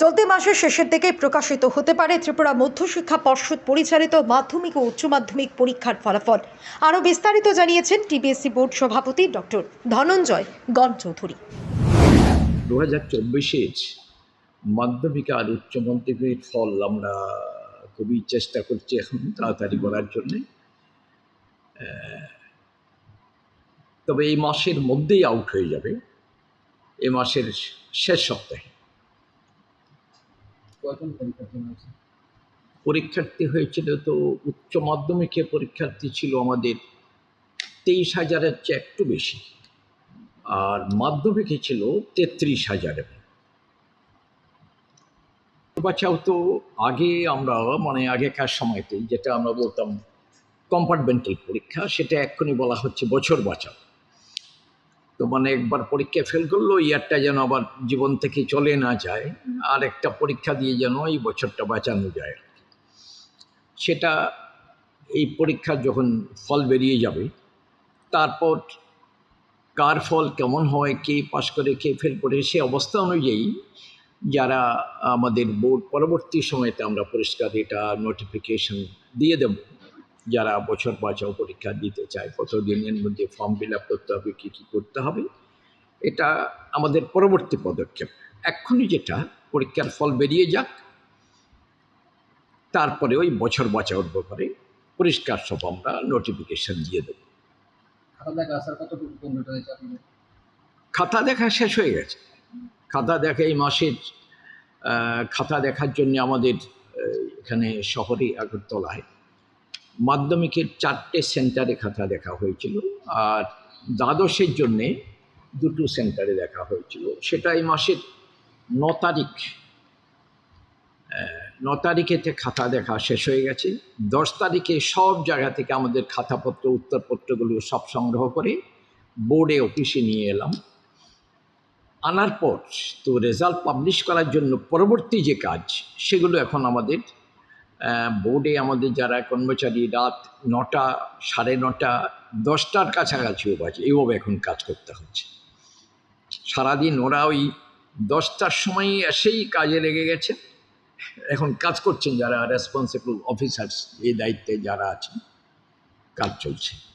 চলতি মাসের শেষের দিকে প্রকাশিত হতে পারে ত্রিপুরা মধ্যশিক্ষা পর্ষদ পরিচালিত মাধ্যমিক ও উচ্চ মাধ্যমিক পরীক্ষার ফলাফল। আরও বিস্তারিত জানিয়েছেন টিবিএসসি বোর্ড সভাপতি ডক্টর ধনঞ্জয় গণ চৌধুরী দু হাজার চব্বিশের মাধ্যমিক আর উচ্চ মাধ্যমিকের ফল আমরা খুবই চেষ্টা করছি এখন তাড়াতাড়ি করার জন্যে। তবে এই মাসের মধ্যেই আউট হয়ে যাবে। এ মাসের শেষ সপ্তাহে। কয়জন পরীক্ষার্থী হয়েছে পরীক্ষার্থী হয়েছিল তো উচ্চ মাধ্যমিকে পরীক্ষার্থী ছিল আমাদের তেইশ হাজারের চেয়ে একটু বেশি। আর মাধ্যমিকে ছিল তেত্রিশ হাজারের। বাচ্চাও তো, আগে আমরা মানে আগেকার সময়তে যেটা আমরা বলতাম কম্পার্টমেন্টাল পরীক্ষা, সেটা এক্ষুনি বলা হচ্ছে বছর বাঁচাও। তো মানে একবার পরীক্ষা ফেল করল ইয়ারটা যেন আবার জীবন থেকে চলে না যায়। আর একটা পরীক্ষা দিয়ে যেন এই বছরটা বাঁচানো যায়। সেটা এই পরীক্ষার যখন ফল বেরিয়ে যাবে তারপর কার ফল কেমন হয় কে পাশ করে কে ফেল করে সে অবস্থা অনুযায়ী যারা আমাদের বোর্ড পরবর্তী সময়তে আমরা পরিষ্কার এটা নোটিফিকেশন দিয়ে দেব। যারা বছর বাঁচাও পরীক্ষা দিতে চায় কত দিনের মধ্যে ফর্ম ফিল আপ করতে হবে কী কী করতে হবে এটা আমাদের পরবর্তী পদক্ষেপ। এক্ষুনি যেটা পরীক্ষার ফল বেরিয়ে যাক তারপরে ওই বছর বাঁচাওর ব্যাপারে পরিষ্কার সব আমরা নোটিফিকেশন দিয়ে দেব। খাতা দেখা শেষ হয়ে গেছে। খাতা দেখা এই মাসের খাতা দেখার জন্য আমাদের এখানে শহরে আগরতলায় মাধ্যমিকের চারটে সেন্টারে খাতা দেখা হয়েছিল আর দ্বাদশের জন্যে দুটো সেন্টারে দেখা হয়েছিল। সেটা এই মাসের ন তারিখ। ন তারিখেতে খাতা দেখা শেষ হয়ে গেছে। দশ তারিখে সব জায়গা থেকে আমাদের খাতাপত্র, উত্তরপত্রগুলো সব সংগ্রহ করে বোর্ডে অফিসে নিয়ে এলাম। আনার পর তো রেজাল্ট পাবলিশ করার জন্য পরবর্তী যে কাজ, সেগুলো এখন আমাদের বোর্ডে আমাদের যারা কর্মচারী রাত নটা, সাড়ে নটা, দশটার কাছাকাছিও বাজে। এইভাবে এখন কাজ করতে হচ্ছে। সারাদিন ওরা ওই দশটার সময় এসেই কাজে লেগে গেছে। এখন কাজ করছেন যারা রেসপন্সিবল অফিসার্স এই দায়িত্বে যারা আছেন, কাজ চলছে।